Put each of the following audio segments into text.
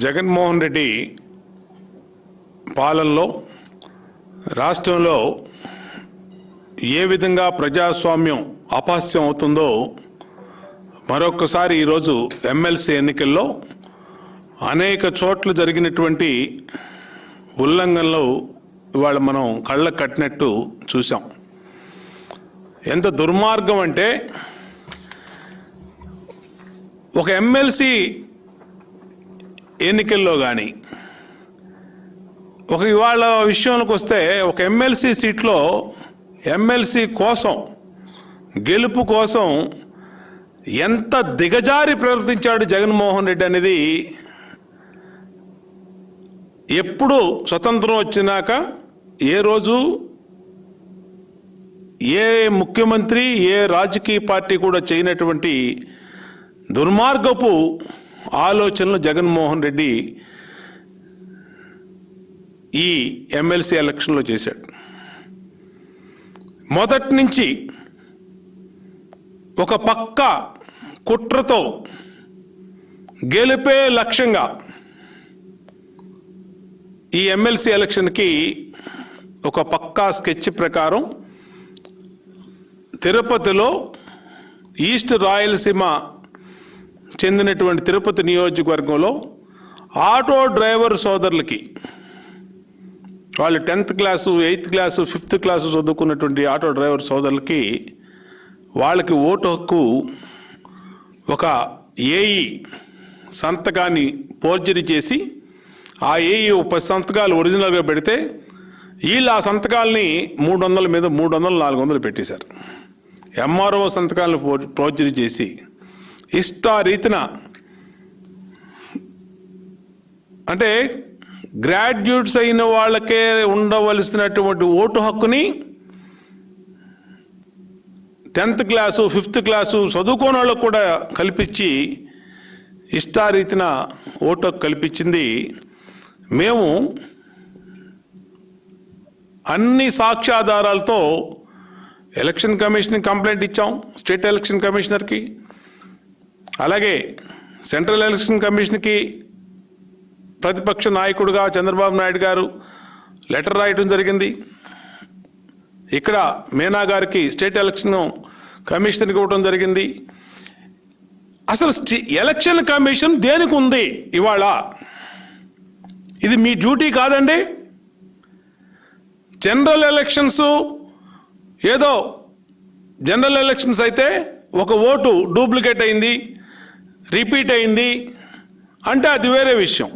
జగన్మోహన్ రెడ్డి పాలనలో రాష్ట్రంలో ఏ విధంగా ప్రజాస్వామ్యం అపహాస్యం అవుతుందో మరొకసారి ఈరోజు ఎమ్మెల్సీ ఎన్నికల్లో అనేక చోట్ల జరిగినటువంటి ఉల్లంఘనలు ఇవాళ మనం కళ్ళకు కట్టినట్టు చూసాం ఎంత దుర్మార్గం అంటే ఒక ఎమ్మెల్సీ ఎన్నికల్లో కానీ ఒక ఇవాళ విషయంలోకి వస్తే ఒక ఎమ్మెల్సీ సీట్లో ఎమ్మెల్సీ కోసం గెలుపు కోసం ఎంత దిగజారి ప్రవర్తించాడు జగన్మోహన్ రెడ్డి అనేది ఎప్పుడు స్వతంత్రం వచ్చినాక ఏ రోజు ఏ ముఖ్యమంత్రి ఏ రాజకీయ పార్టీ కూడా చేయనటువంటి దుర్మార్గపు ఆలోచనలు జగన్మోహన్ రెడ్డి ఈ ఎమ్మెల్సీ ఎలక్షన్లో చేశాడు. మొదటి నుంచి ఒక పక్క కుట్రతో గెలిపే లక్ష్యంగా ఈ ఎమ్మెల్సీ ఎలక్షన్కి ఒక పక్కా స్కెచ్ ప్రకారం తిరుపతిలో ఈస్ట్ రాయలసీమ చెందినటువంటి తిరుపతి నియోజకవర్గంలో ఆటో డ్రైవర్ సోదరులకి వాళ్ళు tenth class eighth class fifth class చదువుకున్నటువంటి ఆటో డ్రైవర్ సోదరులకి వాళ్ళకి ఓటు హక్కు ఒక ఏఈ సంతకాన్ని పోర్జరీ చేసి ఆ ఏఈ పది సంతకాలు ఒరిజినల్గా పెడితే వీళ్ళు ఆ సంతకాలని మూడు వందల మీద మూడు వందలు నాలుగు వందలు పెట్టేశారు. ఎంఆర్ఓ సంతకాలను పోర్జరీ చేసి ఇష్టారీతిన అంటే గ్రాడ్యుయేట్స్ అయిన వాళ్ళకే ఉండవలసినటువంటి ఓటు హక్కుని టెన్త్ క్లాసు ఫిఫ్త్ క్లాసు చదువుకోని వాళ్ళకు కూడా కల్పించి ఇష్టారీతిన ఓటు హక్కు కల్పించింది. మేము అన్ని సాక్ష్యాధారాలతో ఎలక్షన్ కమిషన్కి కంప్లైంట్ ఇచ్చాం స్టేట్ ఎలక్షన్ కమిషనర్కి. అలాగే సెంట్రల్ ఎలక్షన్ కమిషన్కి ప్రతిపక్ష నాయకుడుగా చంద్రబాబు నాయుడు గారు లెటర్ రాయటం జరిగింది. ఇక్కడ మీనా గారికి స్టేట్ ఎలక్షన్ కమిషన్కి ఇవ్వడం జరిగింది. అసలు ఎలక్షన్ కమిషన్ దేనికి ఉంది ఇవాళ? ఇది మీ డ్యూటీ కాదండి. జనరల్ ఎలక్షన్స్ ఏదో జనరల్ ఎలక్షన్స్ అయితే ఒక ఓటు డూప్లికేట్ అయింది. రిపీట్ అయింది అంటే అది వేరే విషయం.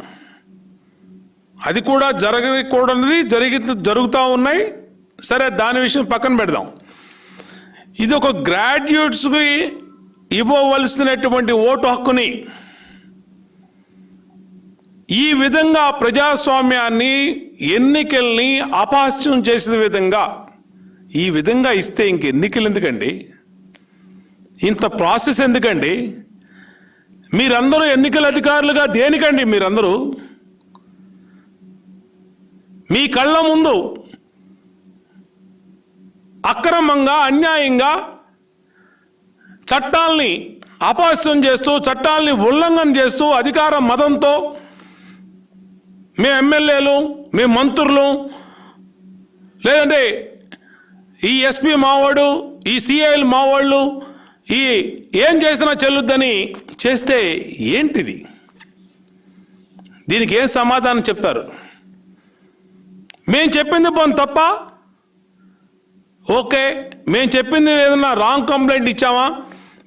అది కూడా జరగకూడనిది జరిగి జరుగుతూ ఉన్నాయి. సరే దాని విషయం పక్కన పెడదాం. ఇది ఒక గ్రాడ్యుయేట్స్కి ఇవ్వవలసినటువంటి ఓటు హక్కుని ఈ విధంగా ప్రజాస్వామ్యాన్ని ఎన్నికల్ని అపహాస్యం చేసిన విధంగా ఈ విధంగా ఇస్తే ఇంక ఎన్నికలు ఎందుకండి? ఇంత ప్రాసెస్ ఎందుకండి? మీరందరూ ఎన్నికల అధికారులుగా దేనికండి మీరందరూ? మీ కళ్ళ ముందు అక్రమంగా అన్యాయంగా చట్టాల్ని అపహాస్యం చేస్తూ చట్టాల్ని ఉల్లంఘన చేస్తూ అధికార మతంతో మీ ఎమ్మెల్యేలు మీ మంత్రులు లేదంటే ఈ ఎస్పీ మావాడు ఈ సిఐలు మావాళ్ళు ఈ ఏం చేసినా చెల్లుద్దని చేస్తే ఏంటిది? దీనికి ఏం సమాధానం చెప్తారు? మేము చెప్పింది పోను తప్ప? ఓకే మేము చెప్పింది ఏదన్నా రాంగ్ కంప్లైంట్ ఇచ్చామా?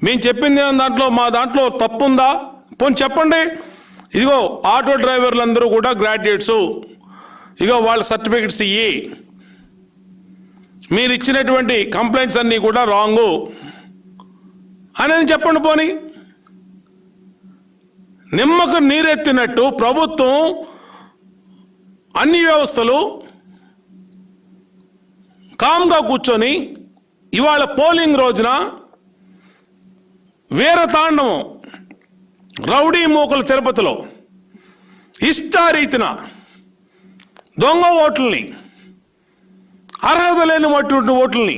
మేము చెప్పింది దాంట్లో మా దాంట్లో తప్పు ఉందా పోనీ చెప్పండి. ఇదిగో ఆటో డ్రైవర్లు అందరూ కూడా గ్రాడ్యుయేట్స్. ఇగో వాళ్ళ సర్టిఫికెట్స్ ఇయ్యి. మీరు ఇచ్చినటువంటి కంప్లైంట్స్ అన్నీ కూడా రాంగు. అని చెప్పండి పోనీ. నిమ్మకు నీరెత్తినట్టు ప్రభుత్వం అన్ని వ్యవస్థలు కామ్గా కూర్చొని ఇవాళ పోలింగ్ రోజున వీరతాండవం రౌడీ మూకలు తిరుపతిలో ఇష్టారీతిన దొంగ ఓట్లని అర్హత లేనిటువంటి ఓట్లని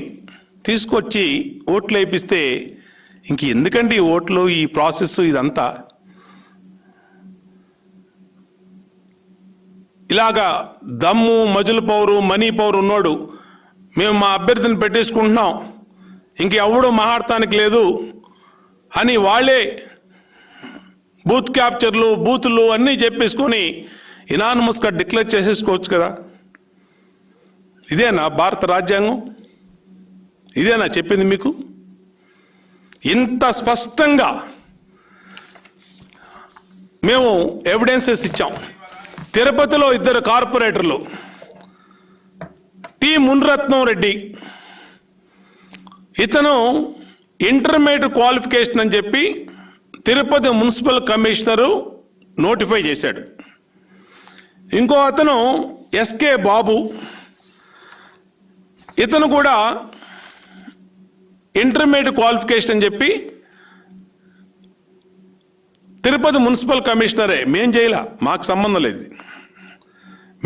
తీసుకొచ్చి ఓట్లు వేపిస్తే ఇంక ఎందుకండి ఈ ఓట్లు ఈ ప్రాసెస్ ఇదంతా? ఇలాగా దమ్ము మజుల పౌరు మనీ పౌరు ఉన్నోడు మేము మా అభ్యర్థిని పెట్టేసుకుంటున్నాం. ఇంక ఎవడు మహార్థానికి లేదు అని వాళ్ళే బూత్ క్యాప్చర్లు బూతులు అన్నీ చెప్పేసుకొని ఇనానమస్గా డిక్లేర్ చేసేసుకోవచ్చు కదా. ఇదేనా భారత రాజ్యాంగం? ఇదేనా చెప్పింది మీకు? ఇంత స్పష్టంగా మేము ఎవిడెన్సెస్ ఇచ్చాం. తిరుపతిలో ఇద్దరు కార్పొరేటర్లు టి. మున్రత్నం రెడ్డి. ఇతను ఇంటర్మీడియట్ క్వాలిఫికేషన్ అని చెప్పి తిరుపతి మున్సిపల్ కమిషనరు నోటిఫై చేశాడు. ఇంకో అతను ఎస్కే బాబు. ఇతను కూడా ఇంటర్మీడియట్ క్వాలిఫికేషన్ అని చెప్పి తిరుపతి మున్సిపల్ కమిషనరే మేం చేయలే మాకు సంబంధం లేదు.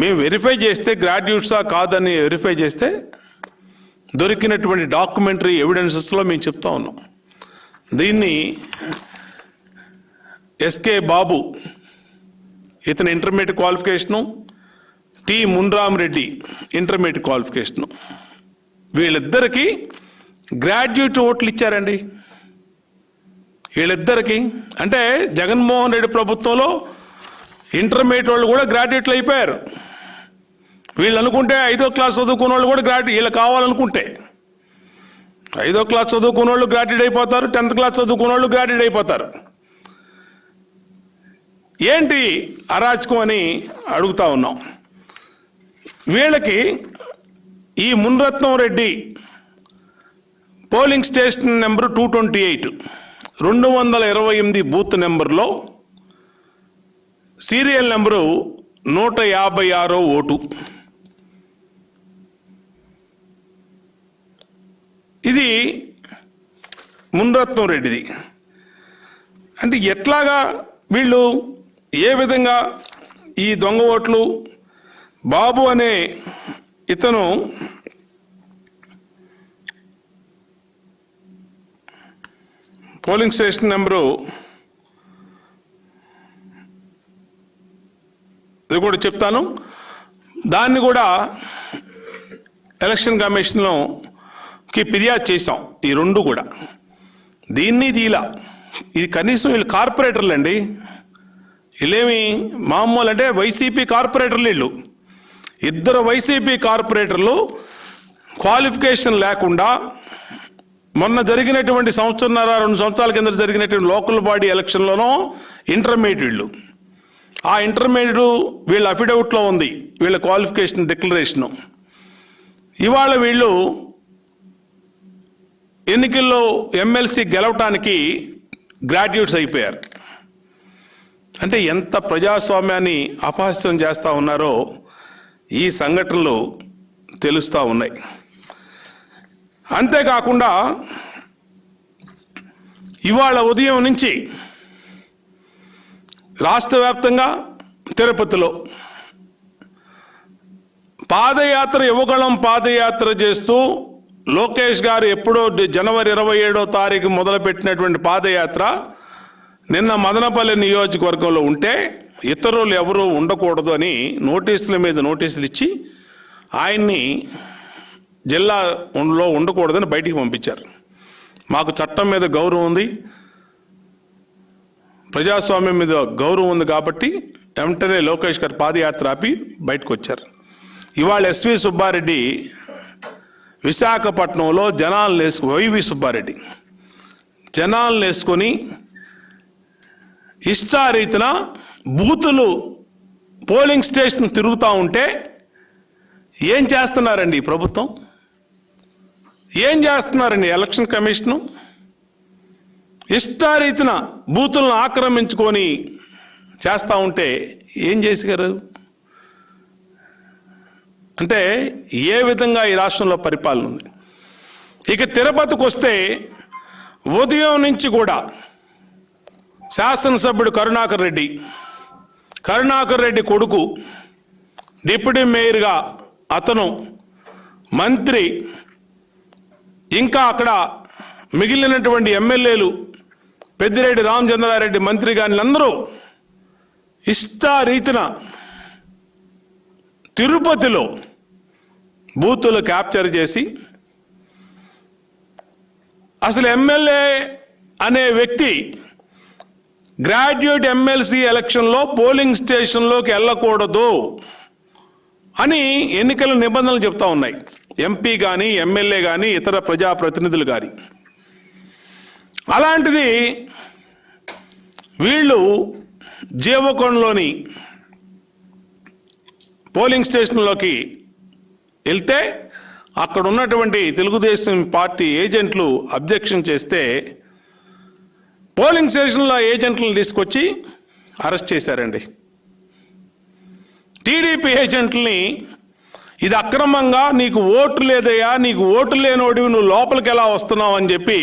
మేము వెరిఫై చేస్తే గ్రాడ్యుయేట్సా కాదని వెరిఫై చేస్తే దొరికినటువంటి డాక్యుమెంటరీ ఎవిడెన్సెస్లో మేము చెప్తా ఉన్నాం. దీన్ని ఎస్కే బాబు ఇతని intermediate qualification T Munram Reddy intermediate qualification. వీళ్ళిద్దరికీ గ్రాడ్యుయేట్ ఓట్లు ఇచ్చారండి. వీళ్ళిద్దరికి అంటే జగన్మోహన్ రెడ్డి ప్రభుత్వంలో ఇంటర్మీడియట్ వాళ్ళు కూడా గ్రాడ్యుయేట్లు అయిపోయారు. వీళ్ళు అనుకుంటే ఐదో క్లాస్ చదువుకున్న వాళ్ళు కూడా గ్రాడ్యుయేట్ వీళ్ళు కావాలనుకుంటే. ఐదో క్లాస్ చదువుకున్న వాళ్ళు గ్రాడ్యుయేట్ అయిపోతారు టెన్త్ క్లాస్ చదువుకున్న వాళ్ళు గ్రాడ్యుయేట్ అయిపోతారు. ఏంటి అరాచకం అని అడుగుతా ఉన్నాం. వీళ్ళకి ఈ Munirathnam Reddy polling station number two twenty eight. రెండు వందల ఇరవై ఎనిమిది బూత్ నెంబర్లో సీరియల్ నెంబరు నూట యాభై ఆరో ఓటు. ఇది మున్రత్నం రెడ్డిది. అంటే ఎట్లాగా వీళ్ళు ఏ విధంగా ఈ దొంగ ఓట్లు? బాబు అనే ఇతను పోలింగ్ స్టేషన్ నెంబరు ఇది కూడా చెప్తాను. దాన్ని కూడా ఎలక్షన్ కమిషన్లోకి ఫిర్యాదు చేసాం ఈ రెండు కూడా. దీన్ని దీలా ఇది కనీసం వీళ్ళు కార్పొరేటర్లు అండి. వీళ్ళేమి మామూలు అంటే వైసీపీ కార్పొరేటర్లు వీళ్ళు. ఇద్దరు వైసీపీ కార్పొరేటర్లు క్వాలిఫికేషన్ లేకుండా మొన్న జరిగినటువంటి సంవత్సరంన్నర రెండు సంవత్సరాల కింద జరిగినటువంటి లోకల్ బాడీ ఎలక్షన్లోనూ ఇంటర్మీడియట్లు. ఆ ఇంటర్మీడియట్ వీళ్ళ అఫిడవిట్లో ఉంది వీళ్ళ క్వాలిఫికేషన్ డిక్లరేషను. ఇవాళ వీళ్ళు ఎన్నికల్లో ఎమ్మెల్సీ గెలవటానికి గ్రాడ్యుయేట్స్ అయిపోయారు. అంటే ఎంత ప్రజాస్వామ్యాన్ని అపహాస్యం చేస్తూ ఉన్నారో ఈ సంఘటనలు తెలుస్తూ ఉన్నాయి. అంతేకాకుండా ఇవాళ ఉదయం నుంచి రాష్ట్ర వ్యాప్తంగా తిరుపతిలో పాదయాత్ర యువగళం పాదయాత్ర చేస్తూ లోకేష్ గారు ఎప్పుడో జనవరి ఇరవై ఏడో తారీఖు మొదలుపెట్టినటువంటి పాదయాత్ర నిన్న మదనపల్లి నియోజకవర్గంలో ఉంటే ఇతరులు ఎవరూ ఉండకూడదు అని నోటీసుల మీద నోటీసులు ఇచ్చి ఆయన్ని జిల్లాలో ఉండకూడదని బయటికి పంపించారు. మాకు చట్టం మీద గౌరవం ఉంది. ప్రజాస్వామ్యం మీద గౌరవం ఉంది కాబట్టి వెంటనే లోకేష్ గారు పాదయాత్ర ఆపి బయటకు వచ్చారు ఇవాళ ఎస్వి సుబ్బారెడ్డి విశాఖపట్నంలో జనాలను వేసుకు వైవి సుబ్బారెడ్డి జనాలను వేసుకొని ఇష్టారీతిన బూతులు పోలింగ్ స్టేషన్ తిరుగుతూ ఉంటే ఏం చేస్తున్నారండి ఈ ప్రభుత్వం? ఏం చేస్తున్నారండి ఎలక్షన్ కమిషను? ఇష్టారీతిన బూతులను ఆక్రమించుకొని చేస్తూ ఉంటే ఏం చేసారు అంటే ఏ విధంగా ఈ రాష్ట్రంలో పరిపాలన ఉంది? ఇక తిరుపతికి వస్తే ఉదయం నుంచి కూడా శాసనసభ్యుడు కరుణాకర్ రెడ్డి కరుణాకర్ రెడ్డి కొడుకు డిప్యూటీ మేయర్గా అతను మంత్రి ఇంకా అక్కడ మిగిలినటువంటి ఎమ్మెల్యేలు పెద్దిరెడ్డి రామచంద్రారెడ్డి మంత్రి గాని అందరూ ఇష్టారీతిన తిరుపతిలో బూతులు క్యాప్చర్ చేసి అసలు ఎమ్మెల్యే అనే వ్యక్తి గ్రాడ్యుయేట్ ఎమ్మెల్సీ ఎలక్షన్లో పోలింగ్ స్టేషన్లోకి వెళ్ళకూడదు అని ఎన్నికల నిబంధనలు చెప్తా ఉన్నాయి. ఎంపీ కానీ ఎమ్మెల్యే కానీ ఇతర ప్రజాప్రతినిధులు కానీ అలాంటిది వీళ్ళు జీవకొండలోని పోలింగ్ స్టేషన్లోకి వెళ్తే అక్కడ ఉన్నటువంటి తెలుగుదేశం పార్టీ ఏజెంట్లు అబ్జెక్షన్ చేస్తే పోలింగ్ స్టేషన్లో ఏజెంట్లను తీసుకొచ్చి అరెస్ట్ చేశారండి. టీడీపీ ఏజెంట్లని ఇది అక్రమంగా నీకు ఓటు లేదయ్యా నీకు ఓటు లేనోడివి నువ్వు లోపలికి ఎలా వస్తున్నావు అని చెప్పి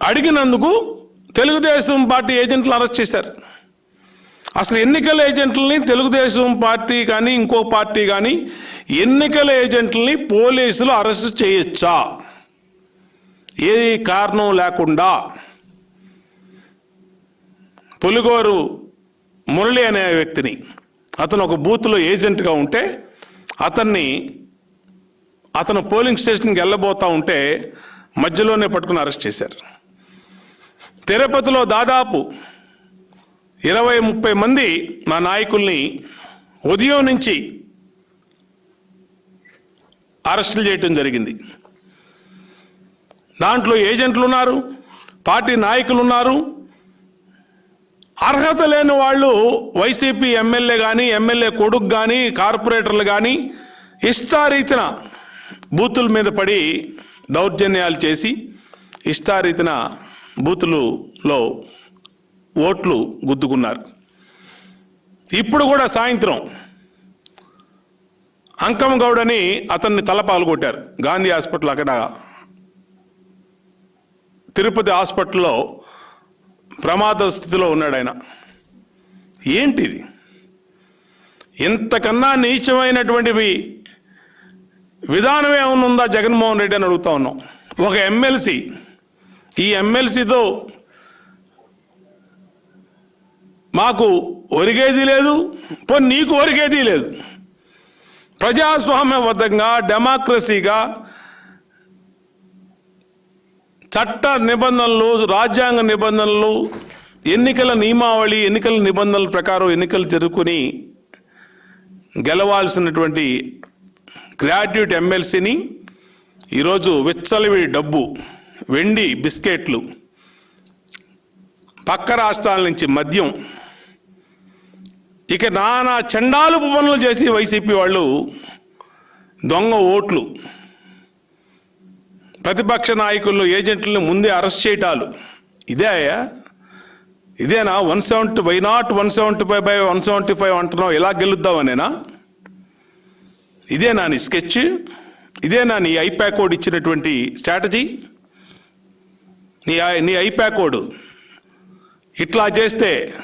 అడిగినందుకు తెలుగుదేశం పార్టీ ఏజెంట్లు అరెస్ట్ చేశారు. అసలు ఎన్నికల ఏజెంట్లని తెలుగుదేశం పార్టీ కానీ ఇంకో పార్టీ కానీ ఎన్నికల ఏజెంట్లని పోలీసులు అరెస్ట్ చేయొచ్చా? ఏ కారణం లేకుండా పులిగోరు మురళి అనే వ్యక్తిని అతను ఒక బూత్లో ఏజెంట్గా ఉంటే అతన్ని అతను పోలింగ్ స్టేషన్కి వెళ్ళబోతా ఉంటే మధ్యలోనే పట్టుకుని అరెస్ట్ చేశారు. తిరుపతిలో దాదాపు ఇరవై ముప్పై మంది మా నాయకుల్ని ఉదయం నుంచి అరెస్టులు చేయటం జరిగింది. దాంట్లో ఏజెంట్లు ఉన్నారు పార్టీ నాయకులు ఉన్నారు అర్హత లేని వాళ్ళు వైసీపీ ఎమ్మెల్యే కానీ ఎమ్మెల్యే కొడుకు కానీ కార్పొరేటర్లు కానీ ఇష్టారీతిన బూతుల మీద పడి దౌర్జన్యాలు చేసి ఇష్టారీతిన బూతులలో ఓట్లు గుద్దుకున్నారు. ఇప్పుడు కూడా సాయంత్రం అంకం గౌడని అతన్ని తలపాలు కొట్టారు. గాంధీ హాస్పిటల్ అక్కడ తిరుపతి హాస్పిటల్లో ప్రమాద స్థితిలో ఉన్నాడు ఆయన. ఏంటిది? ఇంతకన్నా నీచమైనటువంటివి విధానం ఏమనుందా జగన్మోహన్ రెడ్డి అని అడుగుతా ఉన్నాం. ఒక ఎమ్మెల్సీ ఈ ఎమ్మెల్సీతో మాకు ఒరిగేది లేదు పో నీకు ఒరిగేది లేదు. ప్రజాస్వామ్యబద్ధంగా డెమోక్రసీగా చట్ట నిబంధనలు రాజ్యాంగ నిబంధనలు ఎన్నికల నియమావళి ఎన్నికల నిబంధనల ప్రకారం ఎన్నికలు జరుపుకొని గెలవాల్సినటువంటి గ్రాడ్యుయేట్ ఎమ్మెల్సీని ఈరోజు విచ్చలవిడి డబ్బు వెండి బిస్కెట్లు పక్క రాష్ట్రాల నుంచి మద్యం ఇక నానా చండాలు పనులు చేసి వైసీపీ వాళ్ళు దొంగ ఓట్లు ప్రతిపక్ష నాయకులు ఏజెంట్లను ముందే అరెస్ట్ చేయటాలు. ఇదే అయ్యా? ఇదేనా? One seventy why not one seventy five by one seventy five అంటున్నావు? ఎలా గెలుద్దామనేనా ఇదేనా నీ స్కెచ్? ఇదేనా నీ ఐప్యాక్ కోడ్ ఇచ్చినటువంటి స్ట్రాటజీ? నీ ఐ- నీ ఐప్యాక్ కోడ్. ఇట్లా చేస్తే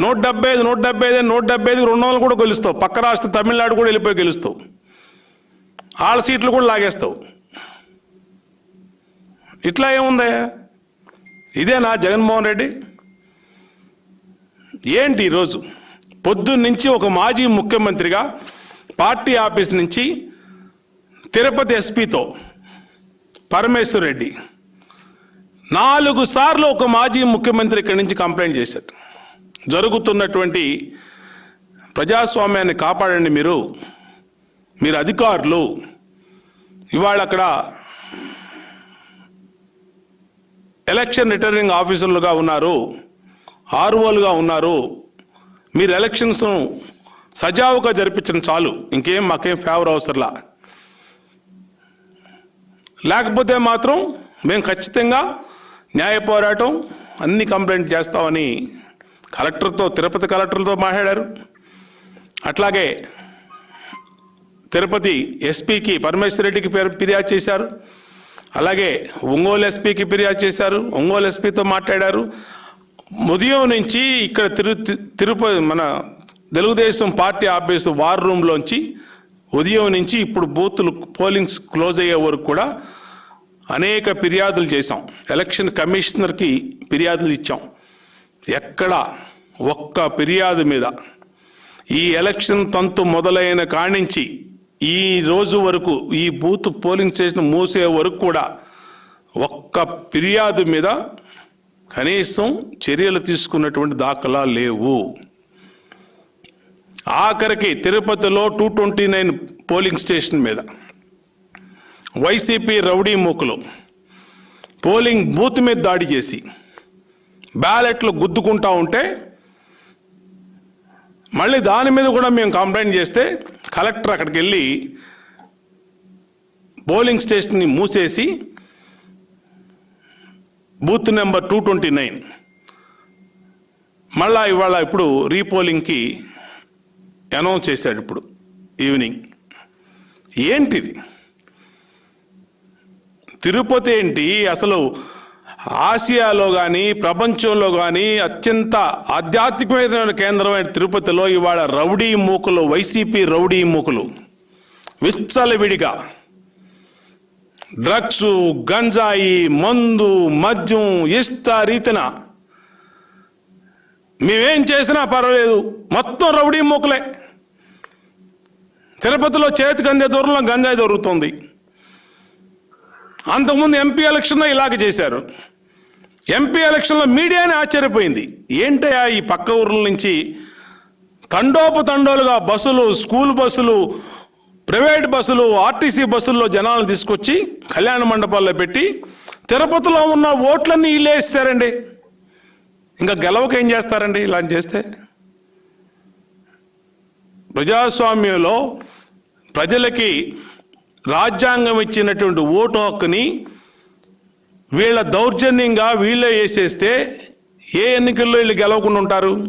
నూట డెబ్బై ఐదు నూట డెబ్బై ఐదు నూట డెబ్బై ఐదు రెండు వందలు కూడా గెలుస్తావు. పక్క రాష్ట్ర తమిళనాడు కూడా వెళ్ళిపోయి గెలుస్తావు. ఆళ్ళ సీట్లు కూడా లాగేస్తావు. ఇట్లా ఏముందయ్యా ఇదేనా జగన్మోహన్ రెడ్డి? ఏంటి ఈరోజు? పొద్దున్న నుంచి ఒక మాజీ ముఖ్యమంత్రిగా పార్టీ ఆఫీస్ నుంచి తిరుపతి ఎస్పీతో పరమేశ్వర్ రెడ్డి నాలుగు సార్లు ఒక మాజీ ముఖ్యమంత్రి ఇక్కడి నుంచి కంప్లైంట్ చేశారు. జరుగుతున్నటువంటి ప్రజాస్వామ్యాన్ని కాపాడండి మీరు. మీరు అధికారులు. ఇవాళ అక్కడ ఎలక్షన్ రిటర్నింగ్ ఆఫీసర్లుగా ఉన్నారు ఆర్ఓలుగా ఉన్నారు. మీరు ఎలక్షన్స్ను సజావుగా జరిపించిన చాలు. ఇంకేం మాకేం ఫేవర్ అవసరంలా. లేకపోతే మాత్రం మేము ఖచ్చితంగా న్యాయ పోరాటం అన్ని కంప్లైంట్ చేస్తామని కలెక్టర్తో తిరుపతి కలెక్టర్తో మాట్లాడారు. అట్లాగే తిరుపతి ఎస్పీకి పరమేశ్వర్ రెడ్డికి పేరు ఫిర్యాదు చేశారు. అలాగే ఒంగోలు ఎస్పీకి ఫిర్యాదు చేశారు ఒంగోలు ఎస్పీతో మాట్లాడారు. ఉదయం నుంచి ఇక్కడ తిరు తిరుపతి మన తెలుగుదేశం పార్టీ ఆఫీసు వార్ రూమ్లోంచి ఉదయం నుంచి ఇప్పుడు బూతులు పోలింగ్స్ క్లోజ్ అయ్యే వరకు కూడా అనేక ఫిర్యాదులు చేశాం. ఎలక్షన్ కమిషనర్కి ఫిర్యాదులు ఇచ్చాం. ఎక్కడ ఒక్క ఫిర్యాదు మీద ఈ ఎలక్షన్ తంతు మొదలైన కానించి ఈ రోజు వరకు ఈ బూత్ పోలింగ్ స్టేషన్ మూసే వరకు కూడా ఒక్క ఫిర్యాదు మీద కనీసం చర్యలు తీసుకున్నటువంటి దాఖలా లేవు. ఆఖరికి తిరుపతిలో two twenty nine polling station మీద వైసీపీ రౌడీ మూకలు పోలింగ్ బూత్ మీద దాడి చేసి బ్యాలెట్లు గుద్దుకుంటా ఉంటే మళ్ళీ దాని మీద కూడా మేము కంప్లైంట్ చేస్తే కలెక్టర్ అక్కడికి వెళ్ళి పోలింగ్ స్టేషన్ని మూసేసి booth number two twenty nine. మళ్ళా ఇవాళ ఇప్పుడు రీపోలింగ్కి అనౌన్స్ చేశాడు ఇప్పుడు ఈవినింగ్. ఏంటిది? తిరుపతి ఏంటి? అసలు ఆసియాలో కానీ ప్రపంచంలో కానీ అత్యంత ఆధ్యాత్మికమైన కేంద్రమైన తిరుపతిలో ఇవాళ రౌడీ మూకలు వైసీపీ రౌడీ మూకలు. విచ్చలవిడిగా. డ్రగ్స్ గంజాయి మందు మద్యం ఇష్ట రీతిన. మేమేం చేసినా పర్వాలేదు. మొత్తం రౌడీ మూకలే. తిరుపతిలో చేతికి అందే దూరంలో గంజాయి దొరుకుతుంది. అంతకుముందు ఎంపీ ఎలక్షన్లో ఇలాగ చేశారు. ఎంపీ ఎలక్షన్లో మీడియానే ఆశ్చర్యపోయింది. ఏంటయా ఈ పక్క ఊర్ల నుంచి తండోపు తండోలుగా బస్సులు స్కూల్ బస్సులు ప్రైవేట్ బస్సులు ఆర్టీసీ బస్సుల్లో జనాలను తీసుకొచ్చి కళ్యాణ మండపాల్లో పెట్టి తిరుపతిలో ఉన్న ఓట్లన్నీ ఇల్లేస్తారండి ఇంకా గెలవక ఏం చేస్తారండి ఇలా చేస్తే? ప్రజాస్వామ్యంలో ప్రజలకి రాజ్యాంగం ఇచ్చినటువంటి ఓటు హక్కుని వీళ్ళ దౌర్జన్యంగా వీళ్ళే వేసేస్తే ఏ ఎన్నికల్లో వీళ్ళు గెలవకుండా ఉంటారు?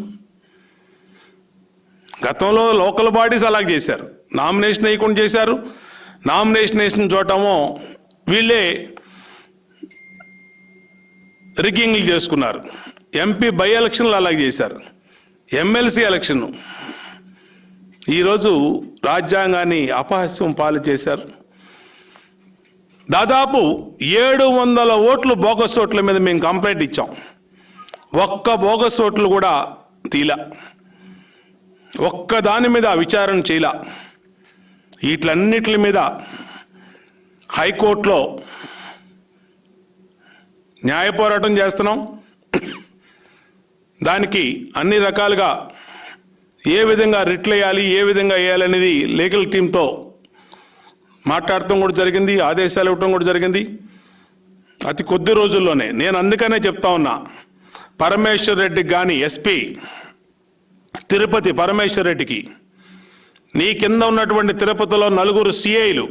గతంలో లోకల్ బాడీస్ అలాగే చేశారు. నామినేషన్ వేయకుండా చేశారు. నామినేషన్ వేసిన చోటమో వీళ్ళే రిగ్గింగ్లు చేసుకున్నారు. ఎంపీ బై ఎలక్షన్లు అలాగే చేశారు. ఎమ్మెల్సీ ఎలక్షన్ ఈరోజు రాజ్యాంగాన్ని అపహాస్యం పాలు చేశారు. దాదాపు ఏడు వందల ఓట్లు బోగస్ ఓట్ల మీద మేము కంప్లైంట్ ఇచ్చాం. ఒక్క బోగస్ ఓట్లు కూడా తీలా. ఒక్క దాని మీద విచారణ చేయలా వీటిలన్నిటి మీద హైకోర్టులో న్యాయ పోరాటం చేస్తున్నాం. దానికి అన్ని రకాలుగా ఏ విధంగా రిట్లు వేయాలి ఏ విధంగా వేయాలనేది లీగల్ టీంతో మాట్లాడటం కూడా జరిగింది ఆదేశాలు ఇవ్వటం కూడా జరిగింది. అతి కొద్ది రోజుల్లోనే నేను అందుకనే చెప్తా ఉన్నా పరమేశ్వర్ రెడ్డికి కానీ ఎస్పీ తిరుపతి పరమేశ్వర్ రెడ్డికి నీ కింద ఉన్నటువంటి తిరుపతిలో నలుగురు సిఐలు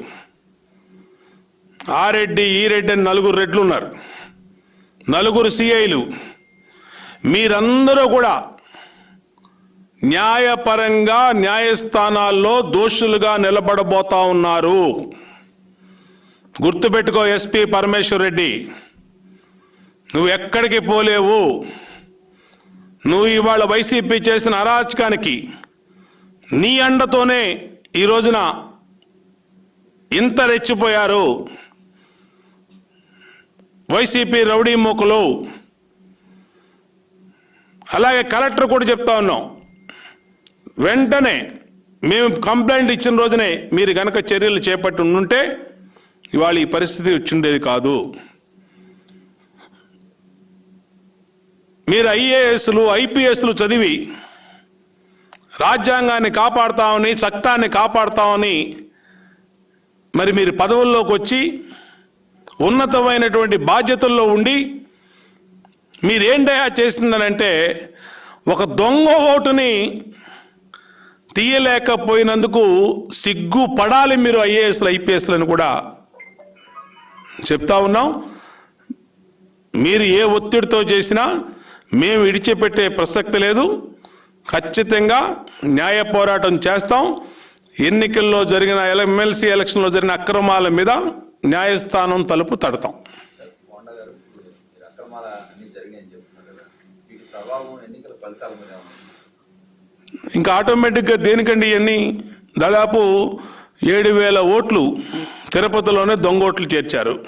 ఆ రెడ్డి ఈ రెడ్డి అని నలుగురు రెడ్లు ఉన్నారు. నలుగురు సిఐలు మీరందరూ కూడా న్యాయపరంగా న్యాయస్థానాల్లో దోషులుగా నిలబడబోతా ఉన్నారు. గుర్తుపెట్టుకో ఎస్పీ పరమేశ్వర్ రెడ్డి నువ్వు ఎక్కడికి పోలేవు. నువ్వు ఇవాళ వైసీపీ చేసిన అరాచకానికి నీ అండతోనే ఈ రోజున ఇంత రెచ్చిపోయారు. వైసీపీ రౌడీ మూకలు. అలాగే కలెక్టర్ కూడా చెప్తా ఉన్నాం. వెంటనే మేము కంప్లైంట్ ఇచ్చిన రోజునే మీరు గనక చర్యలు చేపట్టి ఉంటే ఇవాళ ఈ పరిస్థితి వచ్చిండేది కాదు. మీరు ఐఏఎస్లు ఐపీఎస్లు చదివి రాజ్యాంగాన్ని కాపాడుతామని చట్టాన్ని కాపాడుతామని మరి మీరు పదవుల్లోకి వచ్చి ఉన్నతమైనటువంటి బాధ్యతల్లో ఉండి మీరేంటయా చేసిందనంటే ఒక దొంగ ఓటుని తీయలేకపోయినందుకు సిగ్గు పడాలి మీరు ఐఏఎస్లు ఐపీఎస్లను కూడా. చెప్తా ఉన్నాం. మీరు ఏ ఒత్తిడితో చేసినా మేము విడిచిపెట్టే ప్రసక్తి లేదు. ఖచ్చితంగా న్యాయ పోరాటం చేస్తాం. ఎన్నికల్లో జరిగిన ఎమ్మెల్సీ ఎలక్షన్లో జరిగిన అక్రమాల మీద న్యాయస్థానం తలుపు తడతాం మోండా గారు ఇప్పుడు మీరు అక్రమాల అన్ని జరిగాయని చెప్తున్నారు కదా వీటి ప్రభావం ఎన్నికల ఫలితాల మీద ఏమైనా ఉందా? ఇంకా ఆటోమేటిక్గా దేనికండి ఇవన్నీ? దాదాపు ఏడు వేల ఓట్లు తిరుపతిలోనే దొంగ ఓట్లు చేర్చారు.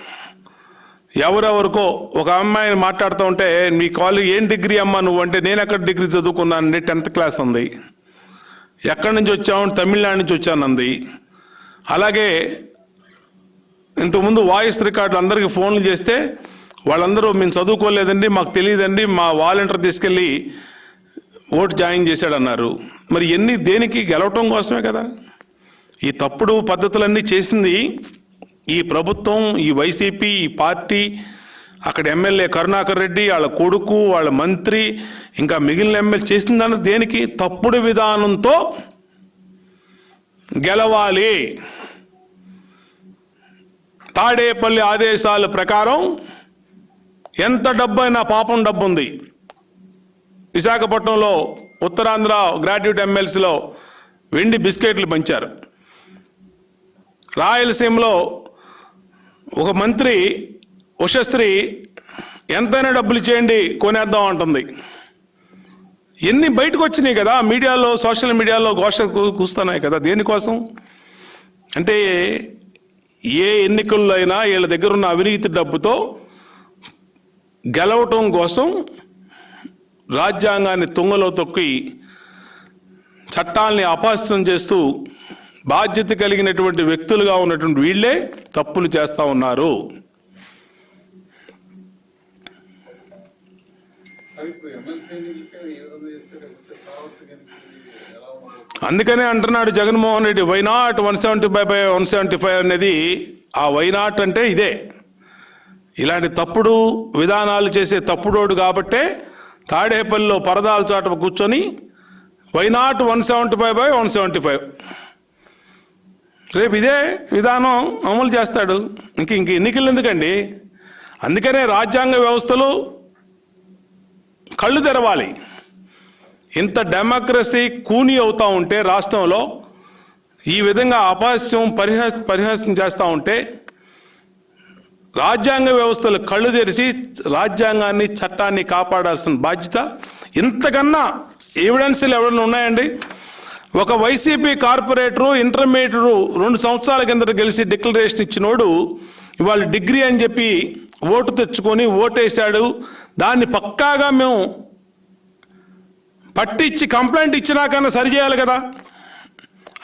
ఎవరెవరికో ఒక అమ్మాయిని మాట్లాడుతూ ఉంటే మీ కాలేజ్ ఏం డిగ్రీ అమ్మా నువ్వు? అంటే నేను ఎక్కడ డిగ్రీ చదువుకున్నానండి? టెన్త్ క్లాస్ ఉంది. ఎక్కడి నుంచి వచ్చాము తమిళనాడు నుంచి వచ్చానంది. అలాగే ఇంతకుముందు వాయిస్ రికార్డులు అందరికీ ఫోన్లు చేస్తే వాళ్ళందరూ మేము చదువుకోలేదండి మాకు తెలియదండి మా వాలంటీర్ తీసుకెళ్ళి ఓటు జాయిన్ చేశాడన్నారు. మరి ఎన్ని దేనికి గెలవటం కోసమే కదా? ఈ తప్పుడు పద్ధతులన్నీ చేసింది ఈ ప్రభుత్వం ఈ వైసీపీ ఈ పార్టీ అక్కడ ఎమ్మెల్యే కరుణాకర్ రెడ్డి వాళ్ళ కొడుకు వాళ్ళ మంత్రి ఇంకా మిగిలిన ఎమ్మెల్యే చేసిన దేనికి? తప్పుడు విధానంతో గెలవాలి. తాడేపల్లి ఆదేశాల ప్రకారం ఎంత డబ్బైనా పాపం డబ్బు ఉంది విశాఖపట్నంలో ఉత్తరాంధ్ర గ్రాడ్యుయేట్ ఎమ్మెల్సీలో వెండి బిస్కెట్లు పంచారు. రాయలసీమలో ఒక మంత్రి ఉషశ్రీ ఎంతైనా డబ్బులు చేయండి కొనేద్దాం అంటుంది. ఎన్ని బయటకు వచ్చినాయి కదా మీడియాలో సోషల్ మీడియాలో ఘోష కూస్తున్నాయి కదా దేనికోసం? అంటే ఏ ఎన్నికల్లో అయినా వీళ్ళ దగ్గర ఉన్న అవినీతి డబ్బుతో గెలవటం కోసం రాజ్యాంగాన్ని తుంగలో తొక్కి చట్టాల్ని అపహాస్యం చేస్తూ బాధ్యత కలిగినటువంటి వ్యక్తులుగా ఉన్నటువంటి వీళ్ళే తప్పులు చేస్తూ ఉన్నారు. అందుకనే అంటున్నాడు Jaganmohan Reddy why not one seventy five by one seventy five అనేది ఆ వైనాట్ అంటే ఇదే. ఇలాంటి తప్పుడు విధానాలు చేసే తప్పుడోడు కాబట్టే తాడేపల్లిలో పరదాల చాట కూర్చొని why not one seventy five by one seventy five రేపు ఇదే విధానం అమలు చేస్తాడు. ఇంక ఇంక ఎన్నికలు ఎందుకండి? అందుకనే రాజ్యాంగ వ్యవస్థలు కళ్ళు తెరవాలి. ఇంత డెమోక్రసీ కూని అవుతూ ఉంటే రాష్ట్రంలో ఈ విధంగా అపహాస్యం పరిహాస్ పరిహాసం చేస్తూ ఉంటే రాజ్యాంగ వ్యవస్థలు కళ్ళు తెరిచి రాజ్యాంగాన్ని చట్టాన్ని కాపాడాల్సిన బాధ్యత ఇంతకన్నా ఎవిడెన్స్లు ఎవరైనా ఉన్నాయండి? ఒక వైసీపీ కార్పొరేటరు ఇంటర్మీడియట్ రెండు సంవత్సరాల కిందట గెలిచి డిక్లరేషన్ ఇచ్చినోడు ఇవాళ డిగ్రీ అని చెప్పి ఓటు తెచ్చుకొని ఓటేశాడు. దాన్ని పక్కాగా మేము పట్టించి కంప్లైంట్ ఇచ్చినాకన్నా సరి చేయాలి కదా?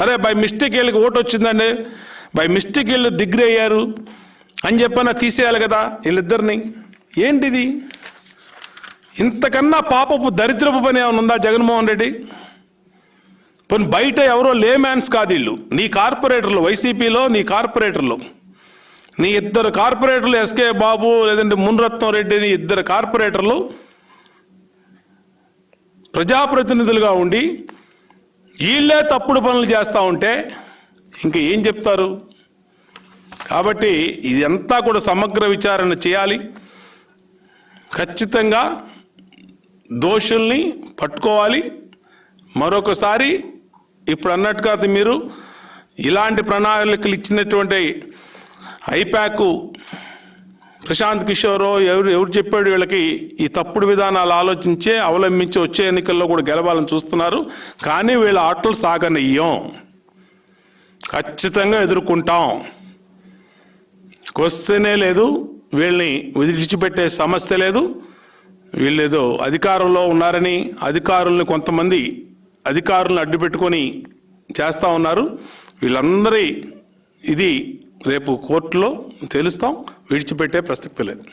అరే బై మిస్టేక్ వీళ్ళకి ఓటు వచ్చిందండి బై మిస్టేక్ వీళ్ళు డిగ్రీ అయ్యారు. అని చెప్పన తీసేయాలి కదా వీళ్ళిద్దరిని. ఏంటిది? ఇంతకన్నా పాపపు దరిద్రపు పని ఏమైనా ఉందా జగన్మోహన్ రెడ్డి? పోనీ బయట ఎవరో లేమ్యాన్స్ కాదు వీళ్ళు. నీ కార్పొరేటర్లు వైసీపీలో నీ కార్పొరేటర్లు. నీ ఇద్దరు కార్పొరేటర్లు ఎస్కే బాబు లేదంటే మున్రత్నం రెడ్డి నీ ఇద్దరు కార్పొరేటర్లు ప్రజాప్రతినిధులుగా ఉండి వీళ్ళే తప్పుడు పనులు చేస్తూ ఉంటే ఇంక ఏం చెప్తారు? కాబట్టి ఇదంతా కూడా సమగ్ర విచారణ చేయాలి. ఖచ్చితంగా దోషుల్ని పట్టుకోవాలి. మరొకసారి ఇప్పుడు అన్నట్టుగా అది మీరు ఇలాంటి ప్రణాళికలు ఇచ్చినటువంటి ఐప్యాక్ ప్రశాంత్ కిషోర్ ఎవరు ఎవరు చెప్పాడు వీళ్ళకి ఈ తప్పుడు విధానాలు ఆలోచించే అవలంబించి వచ్చే ఎన్నికల్లో కూడా గెలవాలని చూస్తున్నారు. కానీ వీళ్ళ ఆటలు సాగనీయం. ఖచ్చితంగా ఎదుర్కొంటాం. క్వశ్చనే లేదు వీళ్ళని విడిచిపెట్టే సమస్య లేదు. వీళ్ళేదో అధికారంలో ఉన్నారని అధికారుల్ని కొంతమంది అధికారులను అడ్డుపెట్టుకొని చేస్తూ ఉన్నారు. వీళ్ళందరి ఇది రేపు కోర్టులో తెలుస్తాం విడిచిపెట్టే ప్రసక్తి లేదు.